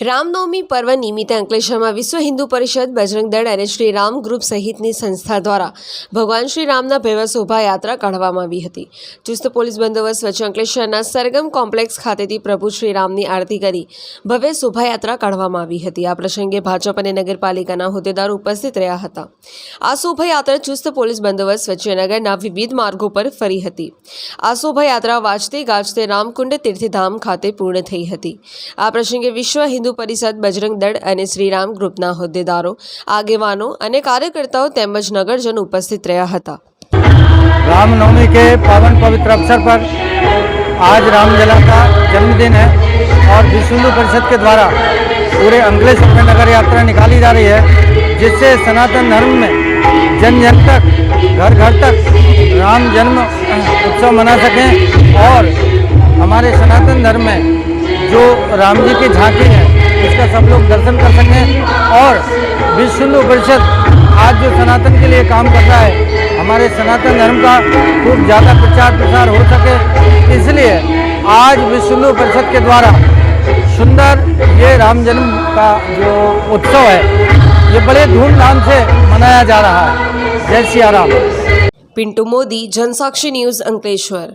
રામનવમી પર્વ નિમિત્તે અંકલેશ્વરમાં વિશ્વ હિન્દુ પરિષદ, બજરંગ દળ અને શ્રી રામ ગ્રુપ સહિતની સંસ્થા દ્વારા ભગવાન શ્રી રામના ભવ્ય શોભાયાત્રા કાઢવામાં આવી હતી. ચુસ્ત પોલીસ બંદોબસ્ત વચ્ચે અંકલેશ્વરના સરગમ કોમ્પ્લેક્સ ખાતેથી પ્રભુ શ્રી રામની આરતી કરી ભવ્ય શોભાયાત્રા કાઢવામાં આવી હતી. આ પ્રસંગે ભાજપ અને નગરપાલિકાના હોદ્દેદારો ઉપસ્થિત રહ્યા હતા. આ શોભાયાત્રા ચુસ્ત પોલીસ બંદોબસ્ત વચ્ચે નગરના વિવિધ માર્ગો પર ફરી હતી. આ શોભાયાત્રા વાજતે ગાજતે રામકુંડ તીર્થધામ ખાતે પૂર્ણ થઈ હતી. આ પ્રસંગે વિશ્વ હિન્દુ પરિષદ બજરંગ દળ અને શ્રીરામ ગ્રુપના હોદ્દેદારો આગેવાનો અને કાર્યકર્તાઓ તેમજ નગરજનો ઉપસ્થિત રહ્યા હતા रामनवमी के पावन पवित्र अवसर पर आज रामलला का जन्मदिन है और विश्व हिंदू परिषद के द्वारा पूरे अंग्लेश्वर में नगर यात्रा निकाली जा रही है जिससे सनातन धर्म में जन जन तक घर घर तक राम जन्म उत्सव मना सकें और हमारे सनातन धर्म में जो राम जी की झांकी है इसका सब लोग दर्शन कर सकें और विश्व हिंदू परिषद आज जो सनातन के लिए काम कर रहा है, हमारे सनातन धर्म का खूब ज़्यादा प्रचार प्रसार हो सके। इसलिए आज विश्व हिंदू परिषद के द्वारा सुंदर ये राम जन्म का जो उत्सव है, ये बड़े धूमधाम से मनाया जा रहा है। जय सिया राम। पिंटू मोदी, जनसाक्षी न्यूज़ अंकलेश्वर।